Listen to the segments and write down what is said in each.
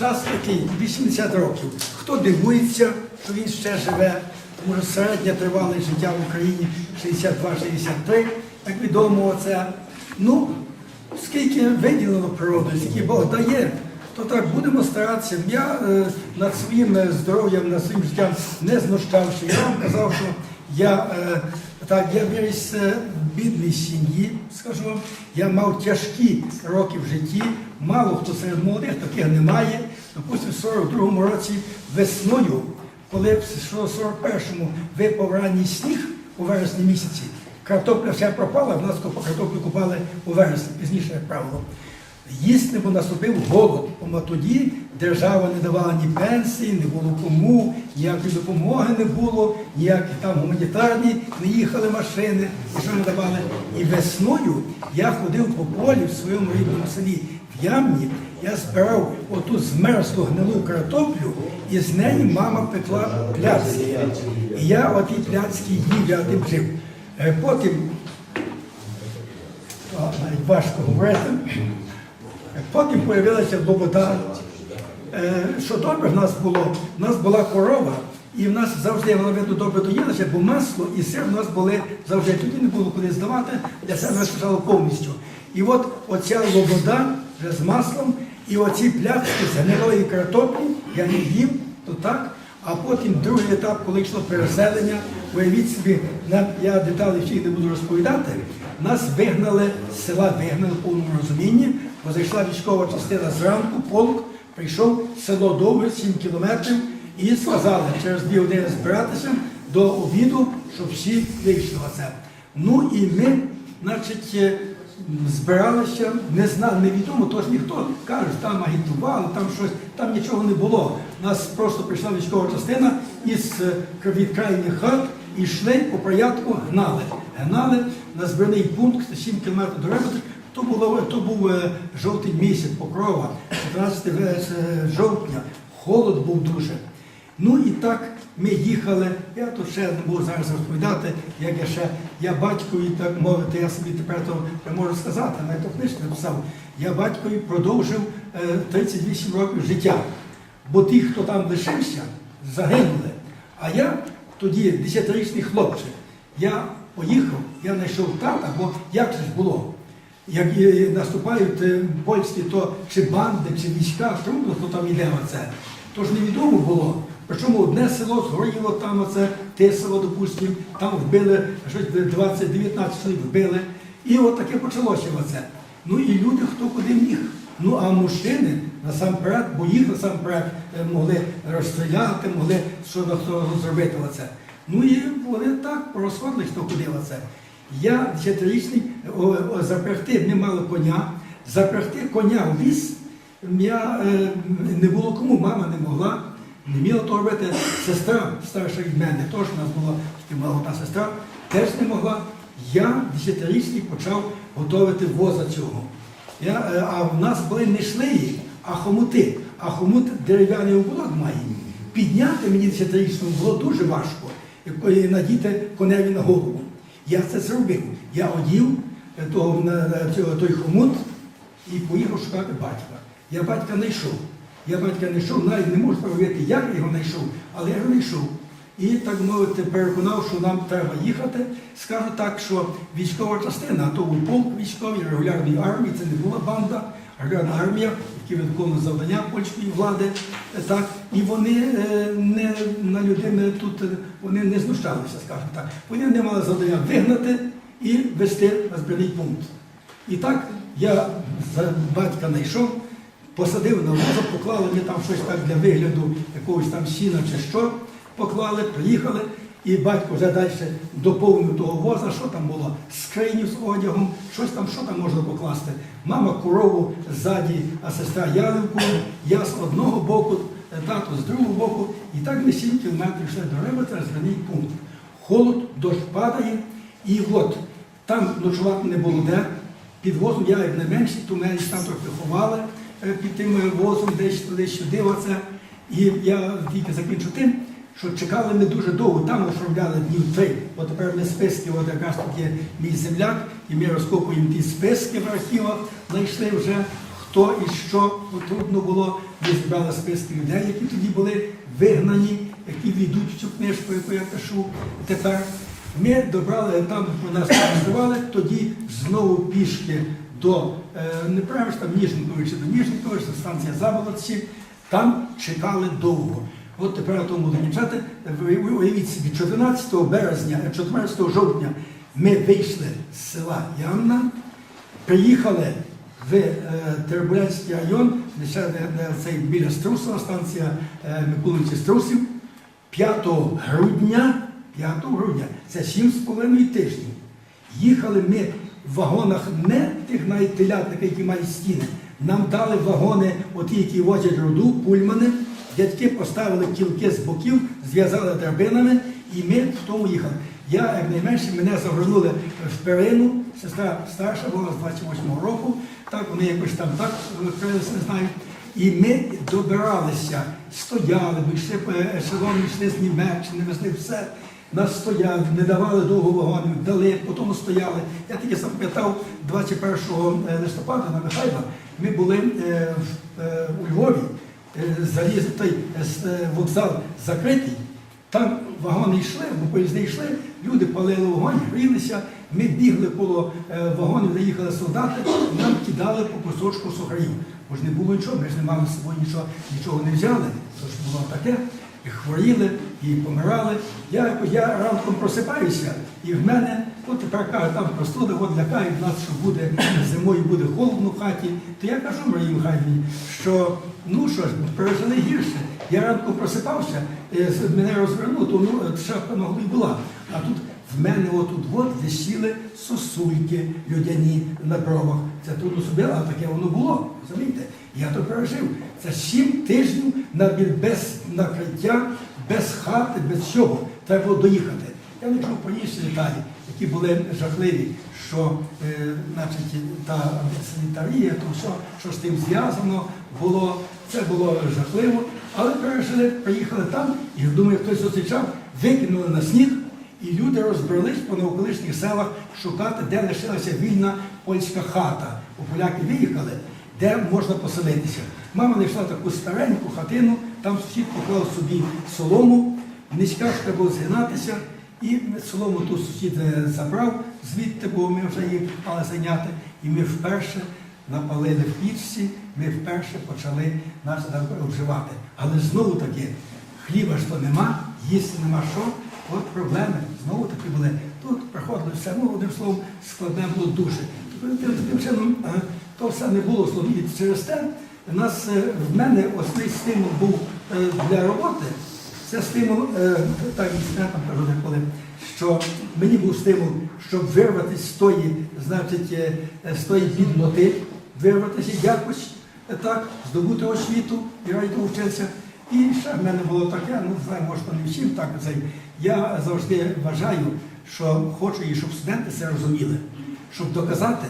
час такий, 80 років. Хто дивується, що він ще живе, тому що середня тривалість життя в Україні 62-63, як відомо це. Ну, скільки виділено природи, скільки Бог дає, то так будемо старатися. Я е, над своїм е, здоров'ям, над своїм життям не знущався. Я вам казав, що я е, так, я виріс е, в бідній сім'ї, скажу вам, я мав тяжкі роки в житті. Мало хто серед молодих таких немає. Допустимо, в 42-му році весною, коли в 41-му випав ранній сніг у вересні місяці, картопля вся пропала, в нас по картоплю купали у вересні, пізніше, як правило. Їсти, бо наступив голод. Бо тоді держава не давала ні пенсії, не було кому, ніякої допомоги не було, ніякі там гуманітарні не їхали машини, нічого не давали. І весною я ходив по полі в своєму рідному селі в Ямні, я збирав оту змерзлу гнилу картоплю, і з неї мама пекла пляцки. І я оті пляцки їв, я тим жив. Е, Потім навіть важко говорити. Потім з'явилася Лобода. Е, Що добре в нас було? В нас була корова, і в нас завжди вона видно добре доїлася, бо масло і сир в нас були завжди. Тоді не було куди здавати, для себе вистачало повністю. І от оця лобода вже з маслом, і оці пляцки з гнилої картоплі я не їв, то так. А потім другий етап, коли йшло переселення, уявіть собі, я деталі всіх не буду розповідати, нас вигнали з села, вигнали в повному розумінні, бо зайшла військова частина зранку, полк, прийшов село довге, 7 кілометрів, і сказали через дві години збиратися до обіду, щоб всі вийшли оце. Ну і ми, значить, е, збиралися, не знали, невідомо, тож ніхто каже, там агітували, там щось, там нічого не було. Нас просто прийшла військова частина із е, від крайніх хат і йшли по порядку, гнали. Гнали на збірний пункт 7 кілометрів до Ребетр. То, було, то був е, жовтий місяць, покрова, 15 е, жовтня, холод був дуже. Ну і так ми їхали. Я тут ще не можу зараз розповідати, як я ще, я батькові, так мовити, я собі тепер то не можу сказати, навіть то книжку написав. Я батькові продовжив е, 38 років життя. Бо ті, хто там лишився, загинули. А я тоді 10-річний хлопчик. Я поїхав, я знайшов тата, бо як це ж було? Як наступають е, польські, то чи банди, чи війська, трудно, хто там йде на це. Тож невідомо було. Причому одне село згоріло, там оце те село, допустимо, там вбили щось 20-19 чоловік вбили. І от таке почалося оце. Ну і люди хто куди міг. Ну а мужчини насамперед, бо їх насамперед е, могли розстріляти, могли що зробити оце. Ну і вони так порозходили, хто куди оце. Я о, запрягти, ми мали коня, запрягти коня в ліс, я, е, не було кому, мама не могла, не вміла то робити. Сестра старша від мене, теж у нас була молода сестра, теж не могла. Я десятирічний почав готувати воза цього. Я, е, а в нас були не шлеї, а хомути. А хомут дерев'яний ободок має. Підняти мені десятирічному було дуже важко, надіти коневі на голову. Я це зробив. Я одів того, на, на цього, той хомут і поїхав шукати батька. Я батька не йшов. Я батька не йшов, навіть не можу проявити, як я його знайшов, але я його не йшов. І так мовити, переконав, що нам треба їхати. Скажу так, що військова частина, а то був полк військовий, регулярної армії, це не була банда, регулярна армія, які виконували завдання польської влади. е, Так, і вони е, не на людини тут е, вони не знущалися, скажімо так. Вони не мали завдання вигнати і вести на пункт. І так я за батька знайшов, посадив на воза, поклали мені там щось так для вигляду якогось там сіна чи що. Поклали, приїхали, і батько вже далі доповнив того воза, що там було, скриню з одягом, щось там, що там можна покласти. Мама корову ззаді, а сестра яливку, я з одного боку, тато з другого боку. І так ми 7 кілометрів йшли до Рибата, зверний пункт. Холод, дощ падає, і от там ночувати не було де. Під возом я як не менший, то мене там трохи ховали е, під тим е, возом, десь туди сюди. Оце. І я тільки закінчу тим, що чекали ми дуже довго, там оформляли днів три. От тепер ми списки, от якраз тут є мій земляк, і ми розкопуємо ті списки в архівах, знайшли вже, хто і що потрібно було. Ми зібрали списки людей, які тоді були вигнані, які війдуть в цю книжку, яку я пишу тепер. Ми добрали там, нас називали, тоді знову пішки до е, не правиш там Ніжниковича до Ніжниковича, це станція Заболотці. Там чекали довго. От тепер тому дівчата, уявіть собі, 14 березня, е, 14 жовтня ми вийшли з села Ямна, приїхали в е, Тербулянський район, де біля Струсова станція е, Миколинці Струсів, 5 грудня, 5 грудня, це 7,5 тижнів. Їхали ми в вагонах не тих навіть телятника, які мають стіни. Нам дали вагони, оті, які возять руду, пульмани. Дядьки поставили кілки з боків, зв'язали драбинами, і ми в тому їхали. Я, як найменше, мене загорнули в перину, сестра старша була з 28-го року, так вони якось там так не знаю. І ми добиралися, стояли, ми йшли по ешелону, йшли з Німеччини, везли все. Нас стояли, не давали довго вагонів, дали, потім стояли. Я тільки запам'ятав 21 листопада на Михайла. Ми були е, е, у Львові, е, заліз той е, е, вокзал закритий. Там вагони йшли, бо поїзди йшли, люди палили вогонь, грілися. Ми бігли коло е, вагонів, де їхали солдати, нам кидали по кусочку сухарів. Бо ж не було нічого, ми ж не мали з собою нічого, нічого не взяли. Тож було таке. Хворіли, і помирали. Я, я ранком просипаюся, і в мене, от тепер кажуть, там простуда, от лякають нас, що буде зимою буде холодно в хаті. То я кажу Марії Михайлівні, що ну що ж, пережили гірше. Я ранком просипався, е, мене розвернуло, то ну, шапка на голові була. А тут в мене отут от висіли сосульки людяні на бровах. Це трудно собі, але таке воно було. Розумієте? Я то пережив. Це сім тижнів без накриття, без хати, без всього. Треба було доїхати. Я не чув про деталі, які були жахливі, що е, значить, та санітарія, то все, що з тим зв'язано було, це було жахливо. Але пережили, приїхали там, і думаю, хтось зустрічав, викинули на сніг, і люди розбрались по навколишніх селах шукати, де лишилася вільна польська хата. Бо поляки виїхали, де можна поселитися. Мама знайшла таку стареньку хатину, там сусід поклав собі солому, низька ж треба було згинатися, і солому ту сусід е, забрав звідти, бо ми вже її мали зайняти. І ми вперше напалили в пічці, ми вперше почали нас вживати. Але знову таки, хліба ж то нема, їсти нема що. От проблеми знову таки були. Тут приходили все, ну одним словом, складне було дуже. Таким чином е, то все не було словом. І через те в нас е, в мене основний стимул був е, для роботи. Це стимул, так інститутам кажу деколи, що мені був стимул, щоб вирватися з тої, значить, з тої бідноти, вирватися якось так, здобути освіту і радіо вчитися. І ще в мене було таке, ну знаю, може, не всім так. Це. Я завжди вважаю, що хочу і щоб студенти це розуміли, щоб доказати,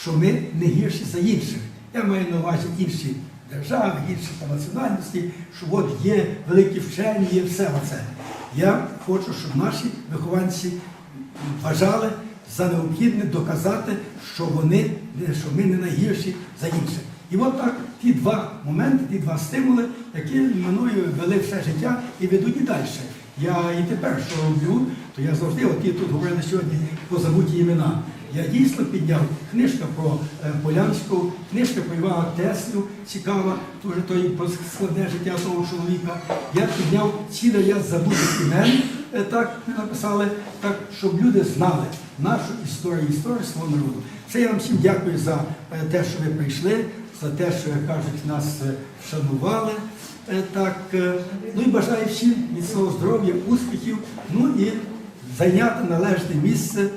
що ми не гірші за інших. Я маю на увазі інші держави, інші там національності, що от є великі вчені, є все оце. Я хочу, щоб наші вихованці вважали за необхідне доказати, що вони, що ми не найгірші за інших. І от так ті два моменти, ті два стимули, які мною вели все життя і ведуть і далі. Я і тепер, що роблю, то я завжди, от ті тут говорили сьогодні про забуті імена. Я дійсно підняв книжка про е, Полянську, книжка про Івана Теслю, цікава, дуже той складне життя того чоловіка. Я підняв ціле ряд забутих імен, е, так написали, так, щоб люди знали нашу історію, історію свого народу. Це я вам всім дякую за е, те, що ви прийшли, за те, що, як кажуть, нас е, вшанували. Е, Так, е, ну і бажаю всім міцного здоров'я, успіхів, ну і зайняти належне місце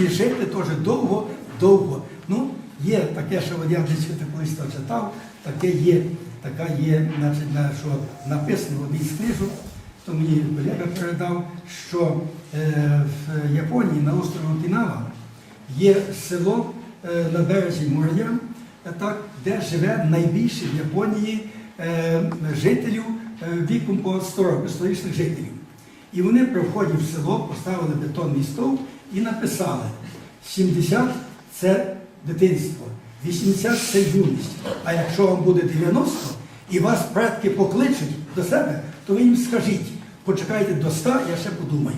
і жити теж довго, довго. Ну, є таке, що я десь колись читав, таке є, така є, значить, на- що написано в одній з книжок, то мені колега передав, що е, в Японії на острові Окінава є село е, на березі моря, е, так, де живе найбільше в Японії е, жителів е, віком по 100 років, сторічних жителів. І вони при вході в село поставили бетонний стовп і написали 70 це дитинство, 80 це юність. А якщо вам буде 90 і вас предки покличуть до себе, то ви їм скажіть, почекайте до 100, я ще подумаю.